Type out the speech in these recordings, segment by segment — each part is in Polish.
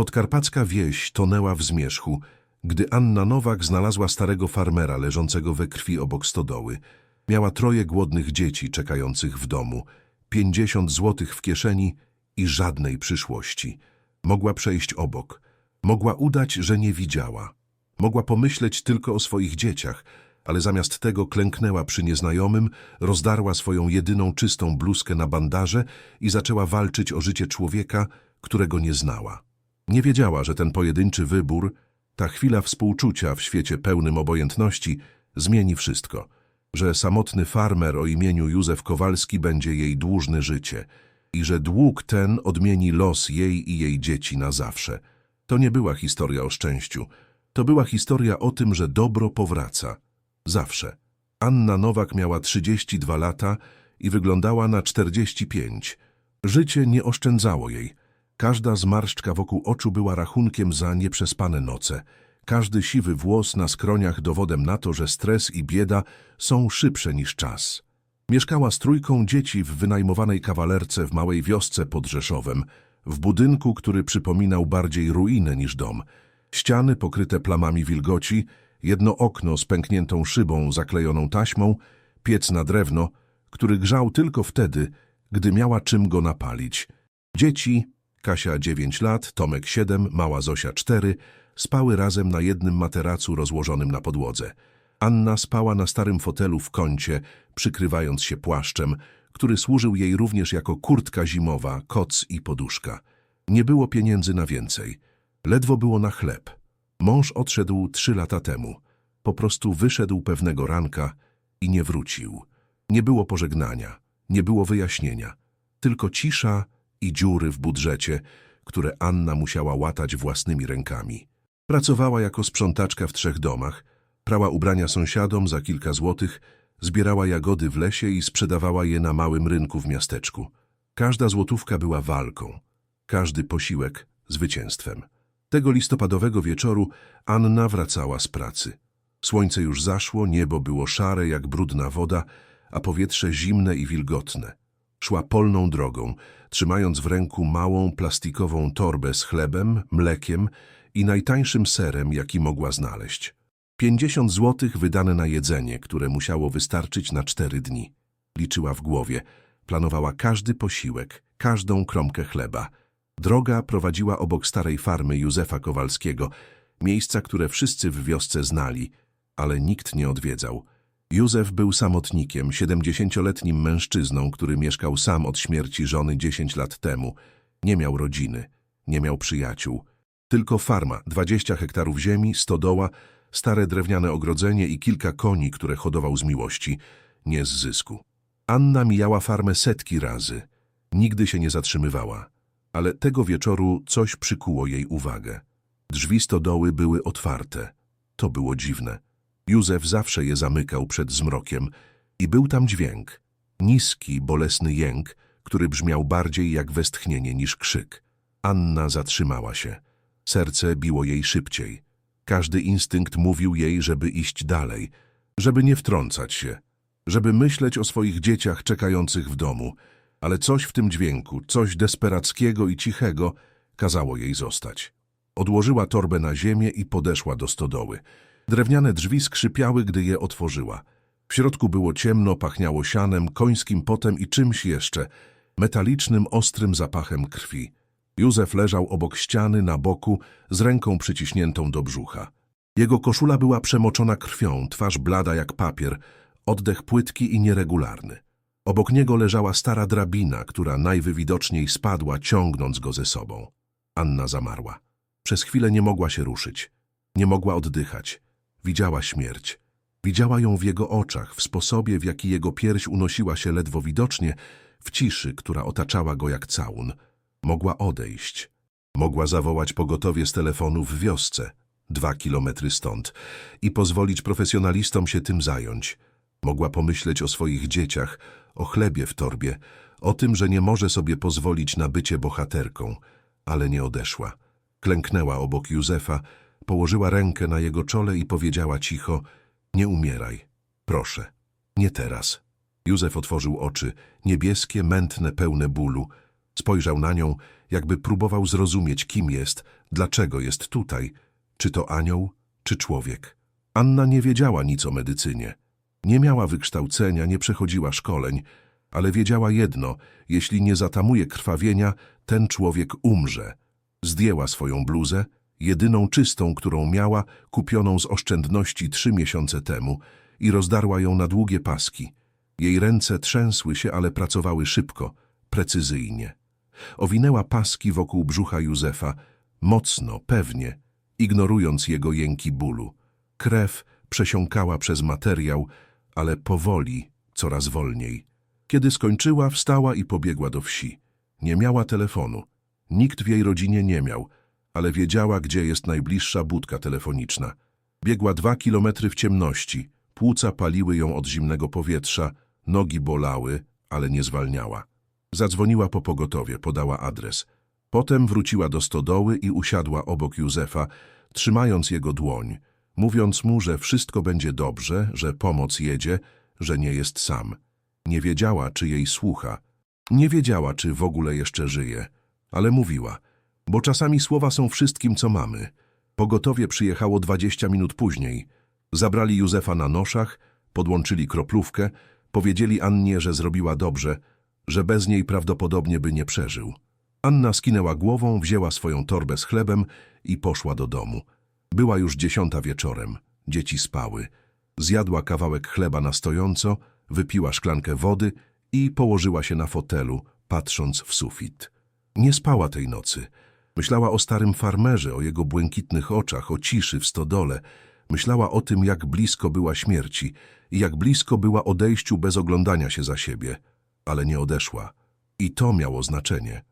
Podkarpacka wieś tonęła w zmierzchu, gdy Anna Nowak znalazła starego farmera leżącego we krwi obok stodoły. Miała troje głodnych dzieci czekających w domu, pięćdziesiąt złotych w kieszeni i żadnej przyszłości. Mogła przejść obok. Mogła udać, że nie widziała. Mogła pomyśleć tylko o swoich dzieciach, ale zamiast tego klęknęła przy nieznajomym, rozdarła swoją jedyną czystą bluzkę na bandaże i zaczęła walczyć o życie człowieka, którego nie znała. Nie wiedziała, że ten pojedynczy wybór, ta chwila współczucia w świecie pełnym obojętności zmieni wszystko, że samotny farmer o imieniu Józef Kowalski będzie jej dłużny życie i że dług ten odmieni los jej i jej dzieci na zawsze. To nie była historia o szczęściu, to była historia o tym, że dobro powraca. Zawsze. Anna Nowak miała 32 lata i wyglądała na 45. Życie nie oszczędzało jej. Każda zmarszczka wokół oczu była rachunkiem za nieprzespane noce. Każdy siwy włos na skroniach dowodem na to, że stres i bieda są szybsze niż czas. Mieszkała z trójką dzieci w wynajmowanej kawalerce w małej wiosce pod Rzeszowem, w budynku, który przypominał bardziej ruinę niż dom. Ściany pokryte plamami wilgoci, jedno okno z pękniętą szybą zaklejoną taśmą, piec na drewno, który grzał tylko wtedy, gdy miała czym go napalić. Dzieci, Kasia 9 lat, Tomek 7, mała Zosia 4, spały razem na jednym materacu rozłożonym na podłodze. Anna spała na starym fotelu w kącie, przykrywając się płaszczem, który służył jej również jako kurtka zimowa, koc i poduszka. Nie było pieniędzy na więcej. Ledwo było na chleb. Mąż odszedł trzy lata temu. Po prostu wyszedł pewnego ranka i nie wrócił. Nie było pożegnania, nie było wyjaśnienia. Tylko cisza i dziury w budżecie, które Anna musiała łatać własnymi rękami. Pracowała jako sprzątaczka w trzech domach, prała ubrania sąsiadom za kilka złotych, zbierała jagody w lesie i sprzedawała je na małym rynku w miasteczku. Każda złotówka była walką, każdy posiłek zwycięstwem. Tego listopadowego wieczoru Anna wracała z pracy. Słońce już zaszło, niebo było szare jak brudna woda, a powietrze zimne i wilgotne. Szła polną drogą, trzymając w ręku małą plastikową torbę z chlebem, mlekiem i najtańszym serem, jaki mogła znaleźć. Pięćdziesiąt złotych wydane na jedzenie, które musiało wystarczyć na cztery dni. Liczyła w głowie, planowała każdy posiłek, każdą kromkę chleba. Droga prowadziła obok starej farmy Józefa Kowalskiego, miejsca, które wszyscy w wiosce znali, ale nikt nie odwiedzał. Józef był samotnikiem, siedemdziesięcioletnim mężczyzną, który mieszkał sam od śmierci żony dziesięć lat temu. Nie miał rodziny, nie miał przyjaciół. Tylko farma, dwadzieścia hektarów ziemi, stodoła, stare drewniane ogrodzenie i kilka koni, które hodował z miłości, nie z zysku. Anna mijała farmę setki razy. Nigdy się nie zatrzymywała. Ale tego wieczoru coś przykuło jej uwagę. Drzwi stodoły były otwarte. To było dziwne. Józef zawsze je zamykał przed zmrokiem i był tam dźwięk. Niski, bolesny jęk, który brzmiał bardziej jak westchnienie niż krzyk. Anna zatrzymała się. Serce biło jej szybciej. Każdy instynkt mówił jej, żeby iść dalej, żeby nie wtrącać się, żeby myśleć o swoich dzieciach czekających w domu, ale coś w tym dźwięku, coś desperackiego i cichego, kazało jej zostać. Odłożyła torbę na ziemię i podeszła do stodoły. Drewniane drzwi skrzypiały, gdy je otworzyła. W środku było ciemno, pachniało sianem, końskim potem i czymś jeszcze, metalicznym, ostrym zapachem krwi. Józef leżał obok ściany, na boku, z ręką przyciśniętą do brzucha. Jego koszula była przemoczona krwią, twarz blada jak papier, oddech płytki i nieregularny. Obok niego leżała stara drabina, która najwywidoczniej spadła, ciągnąc go ze sobą. Anna zamarła. Przez chwilę nie mogła się ruszyć. Nie mogła oddychać. Widziała śmierć. Widziała ją w jego oczach, w sposobie, w jaki jego pierś unosiła się ledwo widocznie, w ciszy, która otaczała go jak całun. Mogła odejść. Mogła zawołać pogotowie z telefonu w wiosce, dwa kilometry stąd, i pozwolić profesjonalistom się tym zająć. Mogła pomyśleć o swoich dzieciach, o chlebie w torbie, o tym, że nie może sobie pozwolić na bycie bohaterką, ale nie odeszła. Klęknęła obok Józefa, położyła rękę na jego czole i powiedziała cicho – nie umieraj, proszę, nie teraz. Józef otworzył oczy, niebieskie, mętne, pełne bólu. Spojrzał na nią, jakby próbował zrozumieć, kim jest, Dlaczego jest tutaj? Czy to anioł, czy człowiek? Anna nie wiedziała nic o medycynie. Nie miała wykształcenia, nie przechodziła szkoleń, ale wiedziała jedno, jeśli nie zatamuje krwawienia, ten człowiek umrze. Zdjęła swoją bluzę, jedyną czystą, którą miała, kupioną z oszczędności trzy miesiące temu i rozdarła ją na długie paski. Jej ręce trzęsły się, ale pracowały szybko, precyzyjnie. Owinęła paski wokół brzucha Józefa, mocno, pewnie, ignorując jego jęki bólu. Krew przesiąkała przez materiał, ale powoli, coraz wolniej. Kiedy skończyła, wstała i pobiegła do wsi. Nie miała telefonu. Nikt w jej rodzinie nie miał, ale wiedziała, gdzie jest najbliższa budka telefoniczna. Biegła dwa kilometry w ciemności. Płuca paliły ją od zimnego powietrza, nogi bolały, ale nie zwalniała. Zadzwoniła po pogotowie, podała adres. Potem wróciła do stodoły i usiadła obok Józefa, trzymając jego dłoń, mówiąc mu, że wszystko będzie dobrze, że pomoc jedzie, że nie jest sam. Nie wiedziała, czy jej słucha. Nie wiedziała, czy w ogóle jeszcze żyje, ale mówiła, bo czasami słowa są wszystkim, co mamy. Pogotowie przyjechało dwadzieścia minut później. Zabrali Józefa na noszach, podłączyli kroplówkę, powiedzieli Annie, że zrobiła dobrze, że bez niej prawdopodobnie by nie przeżył. Anna skinęła głową, wzięła swoją torbę z chlebem i poszła do domu. Była już dziesiąta wieczorem. Dzieci spały. Zjadła kawałek chleba na stojąco, wypiła szklankę wody i położyła się na fotelu, patrząc w sufit. Nie spała tej nocy. Myślała o starym farmerze, o jego błękitnych oczach, o ciszy w stodole. Myślała o tym, jak blisko była śmierci i jak blisko była odejściu bez oglądania się za siebie. Ale nie odeszła. I to miało znaczenie.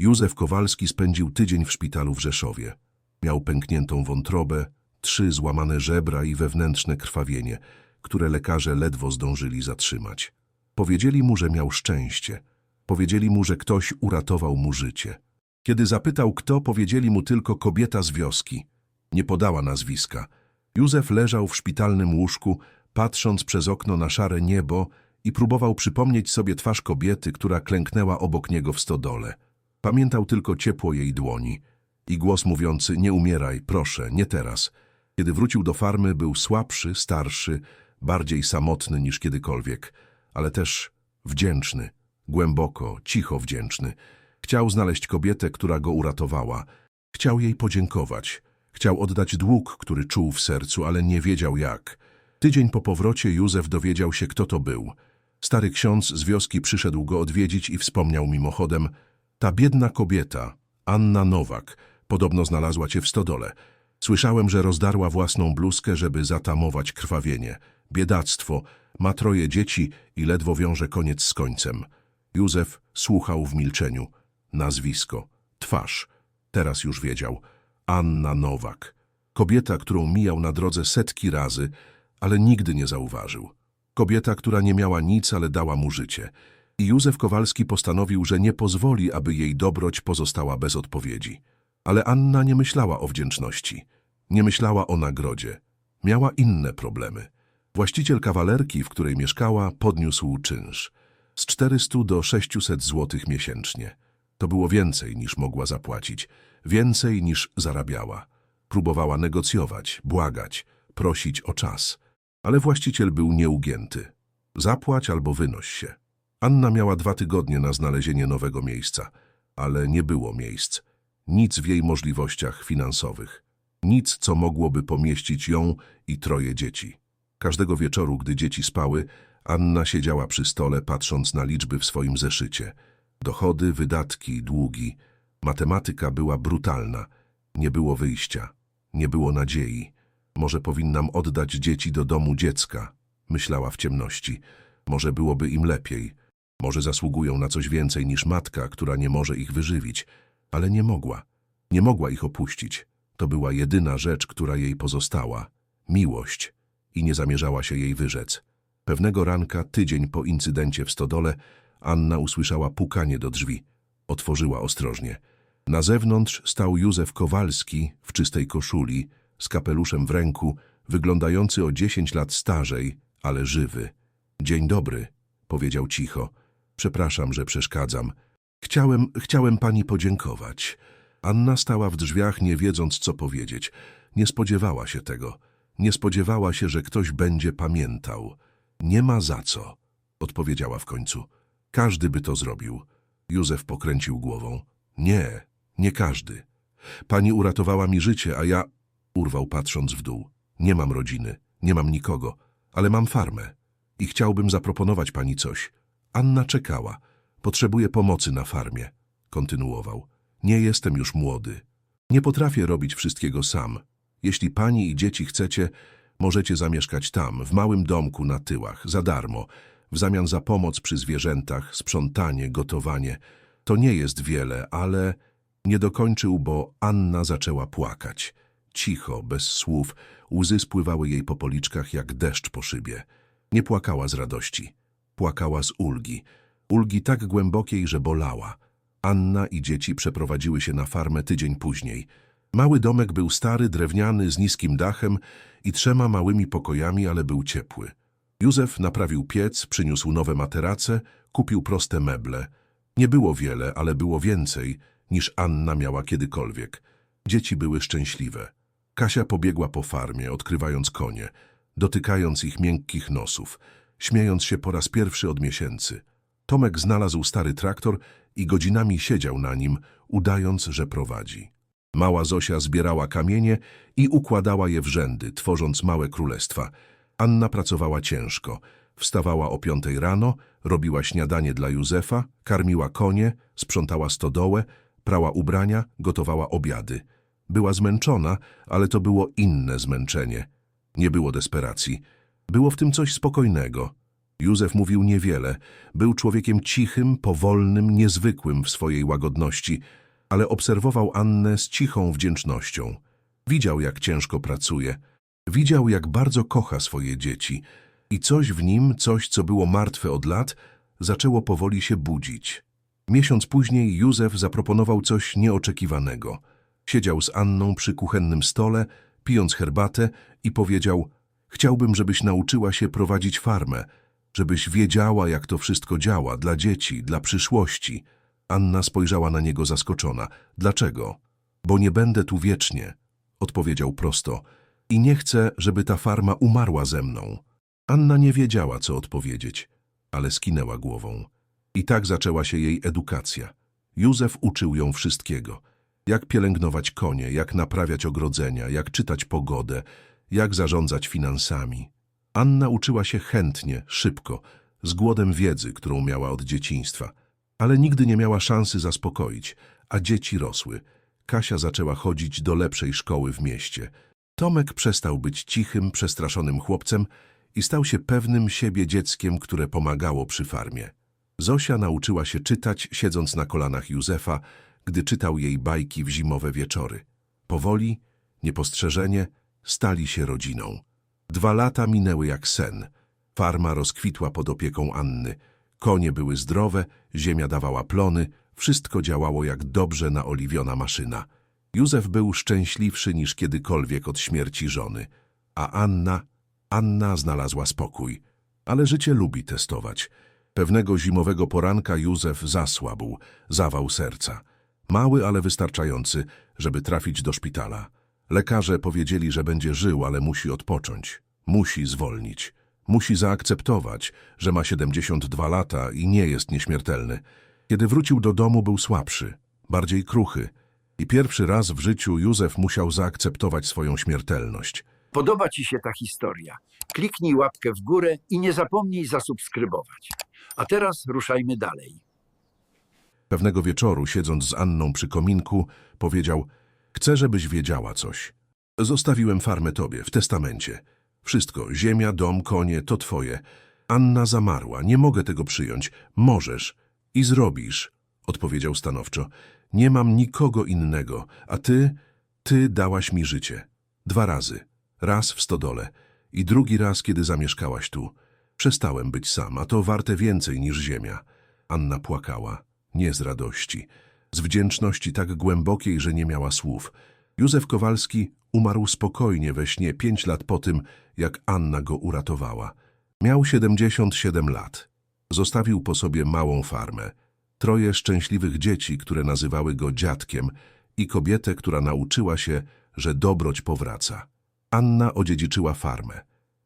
Józef Kowalski spędził tydzień w szpitalu w Rzeszowie. Miał pękniętą wątrobę, trzy złamane żebra i wewnętrzne krwawienie, które lekarze ledwo zdążyli zatrzymać. Powiedzieli mu, że miał szczęście. Powiedzieli mu, że ktoś uratował mu życie. Kiedy zapytał kto, powiedzieli mu tylko kobieta z wioski. Nie podała nazwiska. Józef leżał w szpitalnym łóżku, patrząc przez okno na szare niebo i próbował przypomnieć sobie twarz kobiety, która klęknęła obok niego w stodole. Pamiętał tylko ciepło jej dłoni i głos mówiący nie umieraj, proszę, nie teraz. Kiedy wrócił do farmy, był słabszy, starszy, bardziej samotny niż kiedykolwiek, ale też wdzięczny, głęboko, cicho wdzięczny. Chciał znaleźć kobietę, która go uratowała. Chciał jej podziękować. Chciał oddać dług, który czuł w sercu, ale nie wiedział jak. Tydzień po powrocie Józef dowiedział się, kto to był. Stary ksiądz z wioski przyszedł go odwiedzić i wspomniał mimochodem ta biedna kobieta, Anna Nowak, podobno znalazła cię w stodole. Słyszałem, że rozdarła własną bluzkę, żeby zatamować krwawienie. Biedactwo, ma troje dzieci i ledwo wiąże koniec z końcem. Józef słuchał w milczeniu. Nazwisko, twarz. Teraz już wiedział. Anna Nowak. Kobieta, którą mijał na drodze setki razy, ale nigdy nie zauważył. Kobieta, która nie miała nic, ale dała mu życie. I Józef Kowalski postanowił, że nie pozwoli, aby jej dobroć pozostała bez odpowiedzi. Ale Anna nie myślała o wdzięczności. Nie myślała o nagrodzie. Miała inne problemy. Właściciel kawalerki, w której mieszkała, podniósł czynsz. Z 400 do 600 złotych miesięcznie. To było więcej niż mogła zapłacić. Więcej niż zarabiała. Próbowała negocjować, błagać, prosić o czas. Ale właściciel był nieugięty. Zapłać albo wynoś się. Anna miała dwa tygodnie na znalezienie nowego miejsca, ale nie było miejsc. Nic w jej możliwościach finansowych. Nic, co mogłoby pomieścić ją i troje dzieci. Każdego wieczoru, gdy dzieci spały, Anna siedziała przy stole, patrząc na liczby w swoim zeszycie. Dochody, wydatki, długi. Matematyka była brutalna. Nie było wyjścia. Nie było nadziei. Może powinnam oddać dzieci do domu dziecka, myślała w ciemności. Może byłoby im lepiej. Może zasługują na coś więcej niż matka, która nie może ich wyżywić, ale nie mogła. Nie mogła ich opuścić. To była jedyna rzecz, która jej pozostała. Miłość. I nie zamierzała się jej wyrzec. Pewnego ranka, tydzień po incydencie w stodole, Anna usłyszała pukanie do drzwi. Otworzyła ostrożnie. Na zewnątrz stał Józef Kowalski w czystej koszuli, z kapeluszem w ręku, wyglądający o dziesięć lat starzej, ale żywy. Dzień dobry, powiedział cicho. Przepraszam, że przeszkadzam. Chciałem, chciałem pani podziękować. Anna stała w drzwiach, nie wiedząc, co powiedzieć. Nie spodziewała się tego. Nie spodziewała się, że ktoś będzie pamiętał. Nie ma za co, odpowiedziała w końcu. Każdy by to zrobił. Józef pokręcił głową. Nie, nie każdy. Pani uratowała mi życie, a ja... Urwał patrząc w dół. Nie mam rodziny, nie mam nikogo, ale mam farmę. I chciałbym zaproponować pani coś. Anna czekała. Potrzebuję pomocy na farmie. Kontynuował. Nie jestem już młody. Nie potrafię robić wszystkiego sam. Jeśli pani i dzieci chcecie, możecie zamieszkać tam, w małym domku na tyłach, za darmo, w zamian za pomoc przy zwierzętach, sprzątanie, gotowanie. To nie jest wiele, ale nie dokończył, bo Anna zaczęła płakać. Cicho, bez słów, łzy spływały jej po policzkach jak deszcz po szybie. Nie płakała z radości. Płakała z ulgi. Ulgi tak głębokiej, że bolała. Anna i dzieci przeprowadziły się na farmę tydzień później. Mały domek był stary, drewniany, z niskim dachem i trzema małymi pokojami, ale był ciepły. Józef naprawił piec, przyniósł nowe materace, kupił proste meble. Nie było wiele, ale było więcej, niż Anna miała kiedykolwiek. Dzieci były szczęśliwe. Kasia pobiegła po farmie, odkrywając konie, dotykając ich miękkich nosów, śmiejąc się po raz pierwszy od miesięcy. Tomek znalazł stary traktor i godzinami siedział na nim, udając, że prowadzi. Mała Zosia zbierała kamienie i układała je w rzędy, tworząc małe królestwa. Anna pracowała ciężko. Wstawała o piątej rano, robiła śniadanie dla Józefa, karmiła konie, sprzątała stodołę, prała ubrania, gotowała obiady. Była zmęczona, ale to było inne zmęczenie. Nie było desperacji. Było w tym coś spokojnego. Józef mówił niewiele. Był człowiekiem cichym, powolnym, niezwykłym w swojej łagodności, ale obserwował Annę z cichą wdzięcznością. Widział, jak ciężko pracuje. Widział, jak bardzo kocha swoje dzieci. I coś w nim, coś, co było martwe od lat, zaczęło powoli się budzić. Miesiąc później Józef zaproponował coś nieoczekiwanego. Siedział z Anną przy kuchennym stole, pijąc herbatę i powiedział Chciałbym, żebyś nauczyła się prowadzić farmę, żebyś wiedziała, jak to wszystko działa, dla dzieci, dla przyszłości. Anna spojrzała na niego zaskoczona. Dlaczego? Bo nie będę tu wiecznie, odpowiedział prosto. I nie chcę, żeby ta farma umarła ze mną. Anna nie wiedziała, co odpowiedzieć, ale skinęła głową. I tak zaczęła się jej edukacja. Józef uczył ją wszystkiego. Jak pielęgnować konie, jak naprawiać ogrodzenia, jak czytać pogodę, jak zarządzać finansami. Anna uczyła się chętnie, szybko, z głodem wiedzy, którą miała od dzieciństwa. Ale nigdy nie miała szansy zaspokoić, a dzieci rosły. Kasia zaczęła chodzić do lepszej szkoły w mieście. Tomek przestał być cichym, przestraszonym chłopcem i stał się pewnym siebie dzieckiem, które pomagało przy farmie. Zosia nauczyła się czytać, siedząc na kolanach Józefa, gdy czytał jej bajki w zimowe wieczory. Powoli, niepostrzeżenie, stali się rodziną. Dwa lata minęły jak sen. Farma rozkwitła pod opieką Anny. Konie były zdrowe, ziemia dawała plony, wszystko działało jak dobrze naoliwiona maszyna. Józef był szczęśliwszy niż kiedykolwiek od śmierci żony. A Anna, Anna znalazła spokój. Ale życie lubi testować. Pewnego zimowego poranka Józef zasłabł, zawał serca. Mały, ale wystarczający, żeby trafić do szpitala. Lekarze powiedzieli, że będzie żył, ale musi odpocząć. Musi zwolnić. Musi zaakceptować, że ma 72 lata i nie jest nieśmiertelny. Kiedy wrócił do domu, był słabszy, bardziej kruchy. I pierwszy raz w życiu Józef musiał zaakceptować swoją śmiertelność. Podoba Ci się ta historia? Kliknij łapkę w górę i nie zapomnij zasubskrybować. A teraz ruszajmy dalej. Pewnego wieczoru, siedząc z Anną przy kominku, powiedział Chcę, żebyś wiedziała coś. Zostawiłem farmę tobie, w testamencie. Wszystko, ziemia, dom, konie, to twoje. Anna zamarła, nie mogę tego przyjąć. Możesz i zrobisz, odpowiedział stanowczo. Nie mam nikogo innego, a ty, ty dałaś mi życie. Dwa razy. Raz w stodole i drugi raz, kiedy zamieszkałaś tu. Przestałem być sam, a to warte więcej niż ziemia. Anna płakała, nie z radości, z wdzięczności tak głębokiej, że nie miała słów. Józef Kowalski umarł spokojnie we śnie pięć lat po tym, jak Anna go uratowała. Miał 77 lat. Zostawił po sobie małą farmę, troje szczęśliwych dzieci, które nazywały go dziadkiem i kobietę, która nauczyła się, że dobroć powraca. Anna odziedziczyła farmę.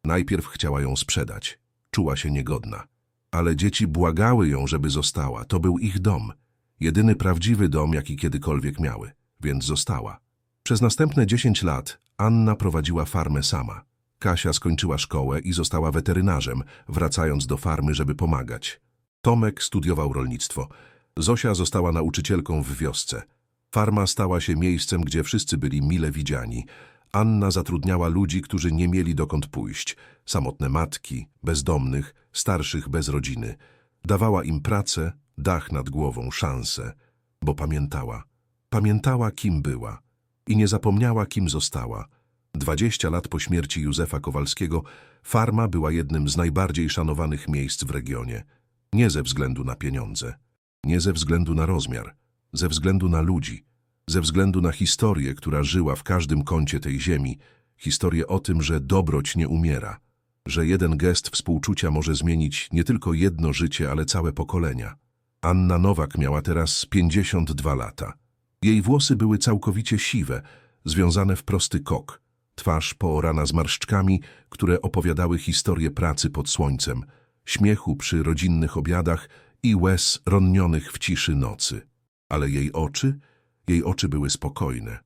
Najpierw chciała ją sprzedać. Czuła się niegodna. Ale dzieci błagały ją, żeby została. To był ich dom. Jedyny prawdziwy dom, jaki kiedykolwiek miały. Więc została. Przez następne 10 lat Anna prowadziła farmę sama. Kasia skończyła szkołę i została weterynarzem, wracając do farmy, żeby pomagać. Tomek studiował rolnictwo. Zosia została nauczycielką w wiosce. Farma stała się miejscem, gdzie wszyscy byli mile widziani. Anna zatrudniała ludzi, którzy nie mieli dokąd pójść. Samotne matki, bezdomnych, starszych bez rodziny. Dawała im pracę, dach nad głową, szansę. Bo pamiętała. Pamiętała, kim była. I nie zapomniała, kim została. Dwadzieścia lat po śmierci Józefa Kowalskiego farma była jednym z najbardziej szanowanych miejsc w regionie. Nie ze względu na pieniądze, nie ze względu na rozmiar, ze względu na ludzi, ze względu na historię, która żyła w każdym kącie tej ziemi, historię o tym, że dobroć nie umiera, że jeden gest współczucia może zmienić nie tylko jedno życie, ale całe pokolenia. Anna Nowak miała teraz 52 lata. Jej włosy były całkowicie siwe, związane w prosty kok, twarz poorana zmarszczkami, które opowiadały historię pracy pod słońcem, śmiechu przy rodzinnych obiadach i łez ronionych w ciszy nocy. Ale jej oczy, jej oczy były spokojne.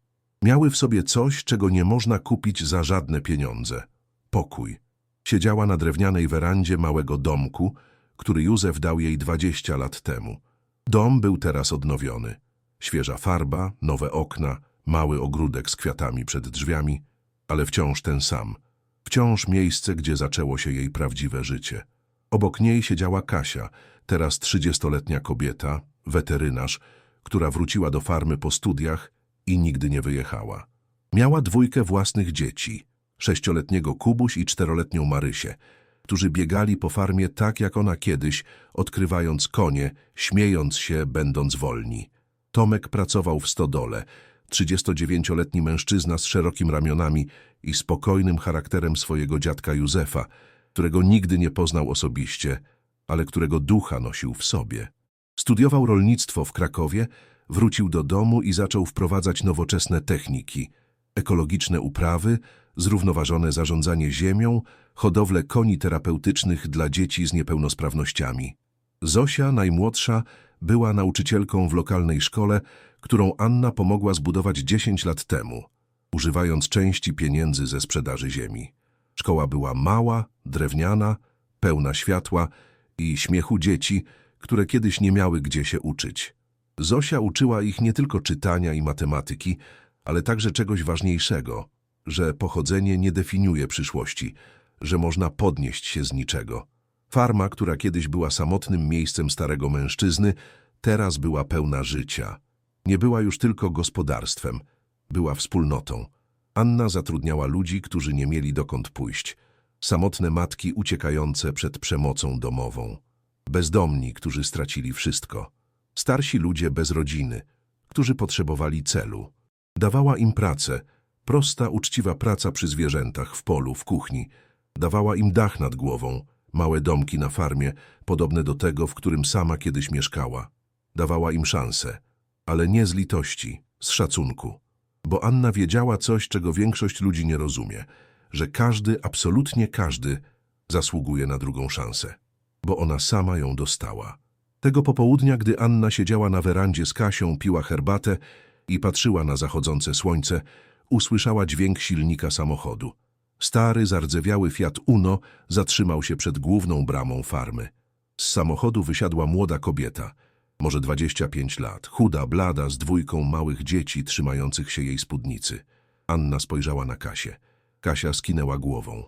Miały w sobie coś, czego nie można kupić za żadne pieniądze. Pokój. Siedziała na drewnianej werandzie małego domku, który Józef dał jej dwadzieścia lat temu. Dom był teraz odnowiony. Świeża farba, nowe okna, mały ogródek z kwiatami przed drzwiami, ale wciąż ten sam. Wciąż miejsce, gdzie zaczęło się jej prawdziwe życie. Obok niej siedziała Kasia, teraz trzydziestoletnia kobieta, weterynarz, która wróciła do farmy po studiach i nigdy nie wyjechała. Miała dwójkę własnych dzieci, sześcioletniego Kubuś i czteroletnią Marysię, którzy biegali po farmie tak jak ona kiedyś, odkrywając konie, śmiejąc się, będąc wolni. Tomek pracował w stodole, 39-letni mężczyzna z szerokimi ramionami i spokojnym charakterem swojego dziadka Józefa, którego nigdy nie poznał osobiście, ale którego ducha nosił w sobie. Studiował rolnictwo w Krakowie, wrócił do domu i zaczął wprowadzać nowoczesne techniki, ekologiczne uprawy, zrównoważone zarządzanie ziemią, hodowlę koni terapeutycznych dla dzieci z niepełnosprawnościami. Zosia, najmłodsza, była nauczycielką w lokalnej szkole, którą Anna pomogła zbudować 10 lat temu, używając części pieniędzy ze sprzedaży ziemi. Szkoła była mała, drewniana, pełna światła i śmiechu dzieci, które kiedyś nie miały gdzie się uczyć. Zosia uczyła ich nie tylko czytania i matematyki, ale także czegoś ważniejszego, że pochodzenie nie definiuje przyszłości, że można podnieść się z niczego. Farma, która kiedyś była samotnym miejscem starego mężczyzny, teraz była pełna życia. Nie była już tylko gospodarstwem, była wspólnotą. Anna zatrudniała ludzi, którzy nie mieli dokąd pójść. Samotne matki uciekające przed przemocą domową. Bezdomni, którzy stracili wszystko. Starsi ludzie bez rodziny, którzy potrzebowali celu. Dawała im pracę, prosta, uczciwa praca przy zwierzętach, w polu, w kuchni. Dawała im dach nad głową, małe domki na farmie, podobne do tego, w którym sama kiedyś mieszkała. Dawała im szansę, ale nie z litości, z szacunku. Bo Anna wiedziała coś, czego większość ludzi nie rozumie, że każdy, absolutnie każdy, zasługuje na drugą szansę. Bo ona sama ją dostała. Tego popołudnia, gdy Anna siedziała na werandzie z Kasią, piła herbatę i patrzyła na zachodzące słońce, usłyszała dźwięk silnika samochodu. Stary, zardzewiały Fiat Uno zatrzymał się przed główną bramą farmy. Z samochodu wysiadła młoda kobieta, może 25 lat, chuda, blada, z dwójką małych dzieci trzymających się jej spódnicy. Anna spojrzała na Kasię. Kasia skinęła głową.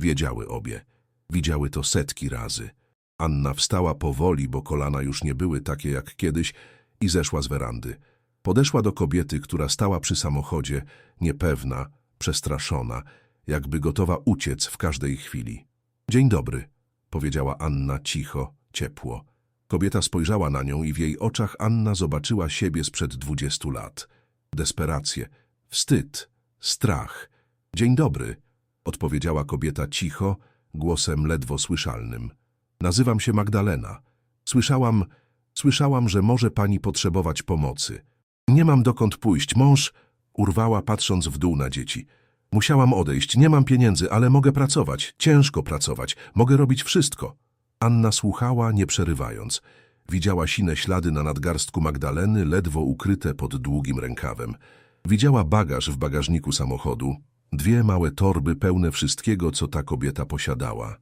Wiedziały obie. Widziały to setki razy. Anna wstała powoli, bo kolana już nie były takie jak kiedyś i zeszła z werandy. Podeszła do kobiety, która stała przy samochodzie, niepewna, przestraszona, jakby gotowa uciec w każdej chwili. Dzień dobry, powiedziała Anna cicho, ciepło. Kobieta spojrzała na nią i w jej oczach Anna zobaczyła siebie sprzed dwudziestu lat. Desperację, wstyd, strach. Dzień dobry, odpowiedziała kobieta cicho, głosem ledwo słyszalnym. Nazywam się Magdalena. Słyszałam, słyszałam, że może pani potrzebować pomocy. Nie mam dokąd pójść. Mąż urwała, patrząc w dół na dzieci. Musiałam odejść. Nie mam pieniędzy, ale mogę pracować. Ciężko pracować. Mogę robić wszystko. Anna słuchała, nie przerywając. Widziała sine ślady na nadgarstku Magdaleny, ledwo ukryte pod długim rękawem. Widziała bagaż w bagażniku samochodu, dwie małe torby pełne wszystkiego, co ta kobieta posiadała.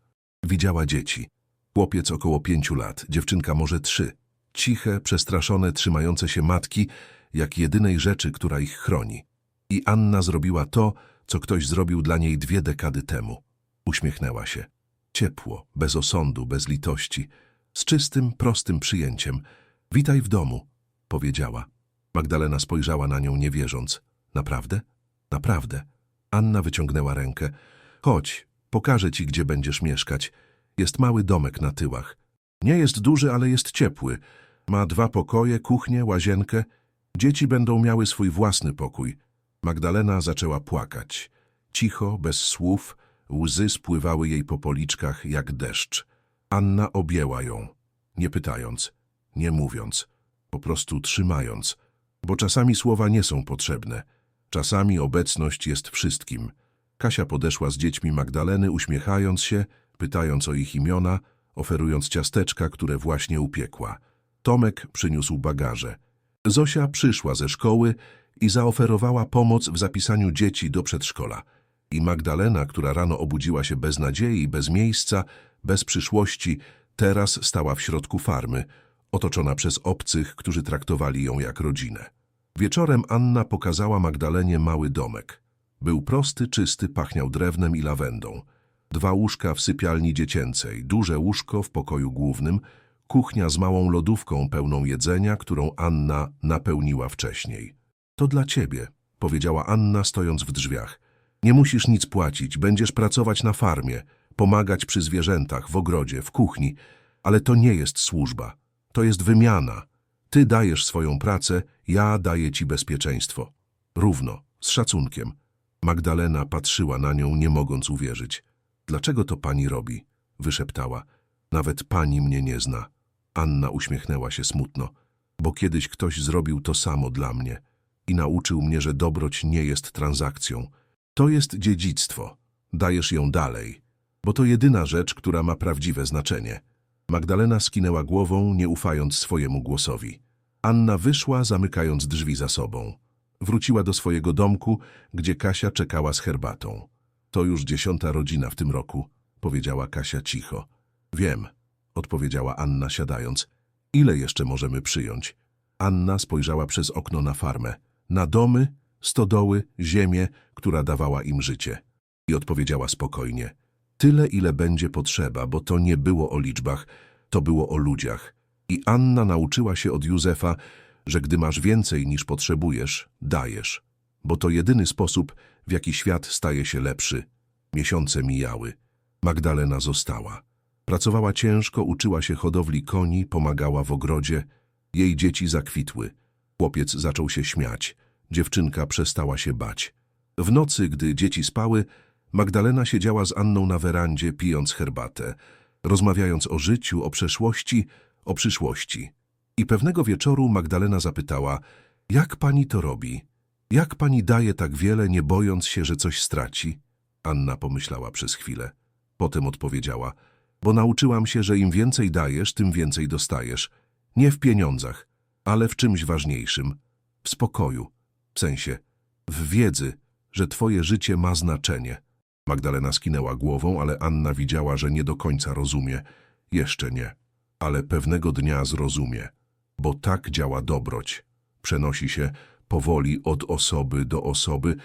Widziała dzieci. Chłopiec około pięciu lat, dziewczynka może trzy. Ciche, przestraszone, trzymające się matki, jak jedynej rzeczy, która ich chroni. I Anna zrobiła to, co ktoś zrobił dla niej dwie dekady temu. Uśmiechnęła się. Ciepło, bez osądu, bez litości, z czystym, prostym przyjęciem. Witaj w domu, powiedziała. Magdalena spojrzała na nią, nie wierząc. Naprawdę? Naprawdę. Anna wyciągnęła rękę. Chodź, pokażę ci, gdzie będziesz mieszkać. Jest mały domek na tyłach. Nie jest duży, ale jest ciepły. Ma dwa pokoje, kuchnię, łazienkę. Dzieci będą miały swój własny pokój. Magdalena zaczęła płakać. Cicho, bez słów, łzy spływały jej po policzkach jak deszcz. Anna objęła ją, nie pytając, nie mówiąc, po prostu trzymając, bo czasami słowa nie są potrzebne. Czasami obecność jest wszystkim. Kasia podeszła z dziećmi Magdaleny, uśmiechając się, pytając o ich imiona, oferując ciasteczka, które właśnie upiekła. Tomek przyniósł bagaże. Zosia przyszła ze szkoły i zaoferowała pomoc w zapisaniu dzieci do przedszkola. I Magdalena, która rano obudziła się bez nadziei, bez miejsca, bez przyszłości, teraz stała w środku farmy, otoczona przez obcych, którzy traktowali ją jak rodzinę. Wieczorem Anna pokazała Magdalenie mały domek. Był prosty, czysty, pachniał drewnem i lawendą. Dwa łóżka w sypialni dziecięcej, duże łóżko w pokoju głównym, kuchnia z małą lodówką pełną jedzenia, którą Anna napełniła wcześniej. To dla ciebie, powiedziała Anna, stojąc w drzwiach. Nie musisz nic płacić, będziesz pracować na farmie, pomagać przy zwierzętach, w ogrodzie, w kuchni, ale to nie jest służba. To jest wymiana. Ty dajesz swoją pracę, ja daję ci bezpieczeństwo. Równo, z szacunkiem. Magdalena patrzyła na nią, nie mogąc uwierzyć. Dlaczego to pani robi? Wyszeptała. Nawet pani mnie nie zna. Anna uśmiechnęła się smutno. Bo kiedyś ktoś zrobił to samo dla mnie i nauczył mnie, że dobroć nie jest transakcją. To jest dziedzictwo. Dajesz ją dalej, bo to jedyna rzecz, która ma prawdziwe znaczenie. Magdalena skinęła głową, nie ufając swojemu głosowi. Anna wyszła, zamykając drzwi za sobą. Wróciła do swojego domku, gdzie Kasia czekała z herbatą. To już dziesiąta rodzina w tym roku, powiedziała Kasia cicho. Wiem, odpowiedziała Anna siadając. Ile jeszcze możemy przyjąć? Anna spojrzała przez okno na farmę, na domy, stodoły, ziemię, która dawała im życie. I odpowiedziała spokojnie. Tyle, ile będzie potrzeba, bo to nie było o liczbach, to było o ludziach. I Anna nauczyła się od Józefa, że gdy masz więcej niż potrzebujesz, dajesz. Bo to jedyny sposób, w jaki świat staje się lepszy. Miesiące mijały. Magdalena została. Pracowała ciężko, uczyła się hodowli koni, pomagała w ogrodzie. Jej dzieci zakwitły. Chłopiec zaczął się śmiać. Dziewczynka przestała się bać. W nocy, gdy dzieci spały, Magdalena siedziała z Anną na werandzie, pijąc herbatę, rozmawiając o życiu, o przeszłości, o przyszłości. I pewnego wieczoru Magdalena zapytała, jak pani to robi? Jak pani daje tak wiele, nie bojąc się, że coś straci? Anna pomyślała przez chwilę. Potem odpowiedziała, bo nauczyłam się, że im więcej dajesz, tym więcej dostajesz. Nie w pieniądzach, ale w czymś ważniejszym. W spokoju. W sensie, w wiedzy, że twoje życie ma znaczenie. Magdalena skinęła głową, ale Anna widziała, że nie do końca rozumie. Jeszcze nie. Ale pewnego dnia zrozumie. Bo tak działa dobroć. Przenosi się powoli od osoby do osoby,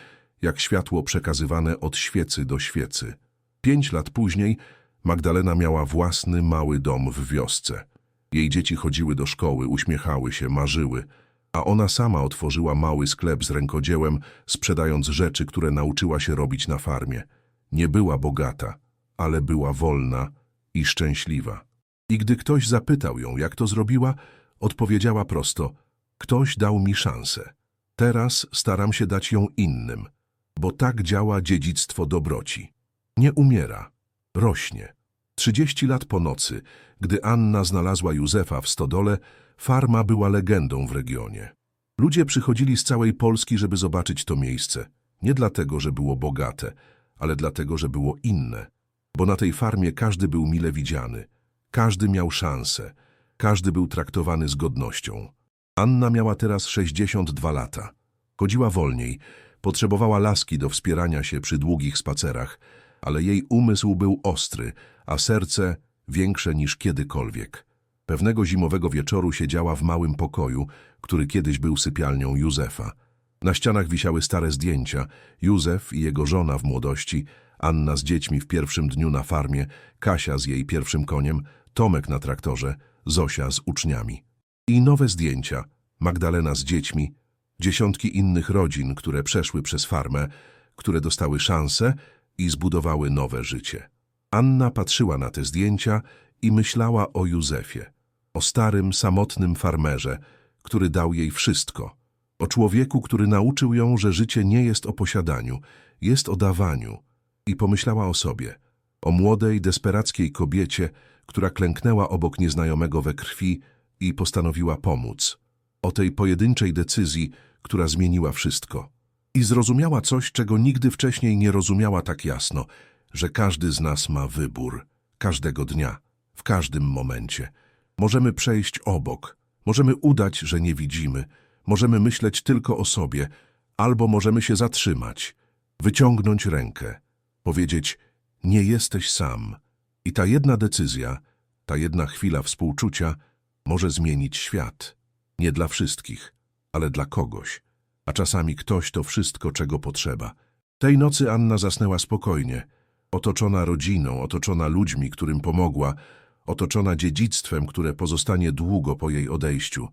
jak światło przekazywane od świecy do świecy. Pięć lat później Magdalena miała własny mały dom w wiosce. Jej dzieci chodziły do szkoły, uśmiechały się, marzyły, a ona sama otworzyła mały sklep z rękodziełem, sprzedając rzeczy, które nauczyła się robić na farmie. Nie była bogata, ale była wolna i szczęśliwa. I gdy ktoś zapytał ją, jak to zrobiła, odpowiedziała prosto: Ktoś dał mi szansę. Teraz staram się dać ją innym, bo tak działa dziedzictwo dobroci. Nie umiera, rośnie. Trzydzieści lat po nocy, gdy Anna znalazła Józefa w stodole, farma była legendą w regionie. Ludzie przychodzili z całej Polski, żeby zobaczyć to miejsce. Nie dlatego, że było bogate, ale dlatego, że było inne. Bo na tej farmie każdy był mile widziany. Każdy miał szansę. Każdy był traktowany z godnością. Anna miała teraz 62 lata. Chodziła wolniej, potrzebowała laski do wspierania się przy długich spacerach, ale jej umysł był ostry, a serce większe niż kiedykolwiek. Pewnego zimowego wieczoru siedziała w małym pokoju, który kiedyś był sypialnią Józefa. Na ścianach wisiały stare zdjęcia. Józef i jego żona w młodości, Anna z dziećmi w pierwszym dniu na farmie, Kasia z jej pierwszym koniem, Tomek na traktorze, Zosia z uczniami. I nowe zdjęcia, Magdalena z dziećmi, dziesiątki innych rodzin, które przeszły przez farmę, które dostały szansę i zbudowały nowe życie. Anna patrzyła na te zdjęcia i myślała o Józefie, o starym, samotnym farmerze, który dał jej wszystko, o człowieku, który nauczył ją, że życie nie jest o posiadaniu, jest o dawaniu. I pomyślała o sobie, o młodej, desperackiej kobiecie, która klęknęła obok nieznajomego we krwi i postanowiła pomóc. O tej pojedynczej decyzji, która zmieniła wszystko. I zrozumiała coś, czego nigdy wcześniej nie rozumiała tak jasno, że każdy z nas ma wybór, każdego dnia, w każdym momencie. Możemy przejść obok, możemy udać, że nie widzimy, możemy myśleć tylko o sobie, albo możemy się zatrzymać, wyciągnąć rękę, powiedzieć nie jesteś sam. I ta jedna decyzja, ta jedna chwila współczucia może zmienić świat. Nie dla wszystkich, ale dla kogoś. A czasami ktoś to wszystko, czego potrzeba. Tej nocy Anna zasnęła spokojnie, otoczona rodziną, otoczona ludźmi, którym pomogła, otoczona dziedzictwem, które pozostanie długo po jej odejściu.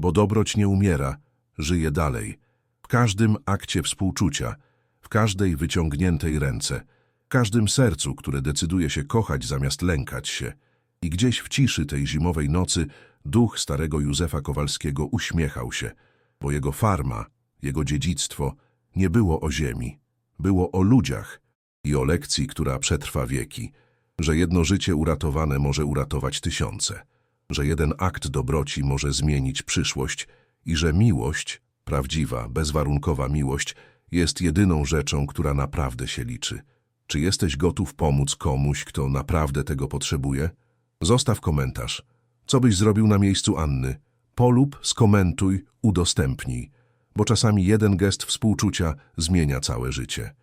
Bo dobroć nie umiera, żyje dalej. W każdym akcie współczucia, w każdej wyciągniętej ręce, w każdym sercu, które decyduje się kochać zamiast lękać się. I gdzieś w ciszy tej zimowej nocy duch starego Józefa Kowalskiego uśmiechał się, bo jego farma, jego dziedzictwo nie było o ziemi, było o ludziach i o lekcji, która przetrwa wieki, że jedno życie uratowane może uratować tysiące, że jeden akt dobroci może zmienić przyszłość i że miłość, prawdziwa, bezwarunkowa miłość, jest jedyną rzeczą, która naprawdę się liczy. Czy jesteś gotów pomóc komuś, kto naprawdę tego potrzebuje? Zostaw komentarz. Co byś zrobił na miejscu Anny? Polub, skomentuj, udostępnij, bo czasami jeden gest współczucia zmienia całe życie.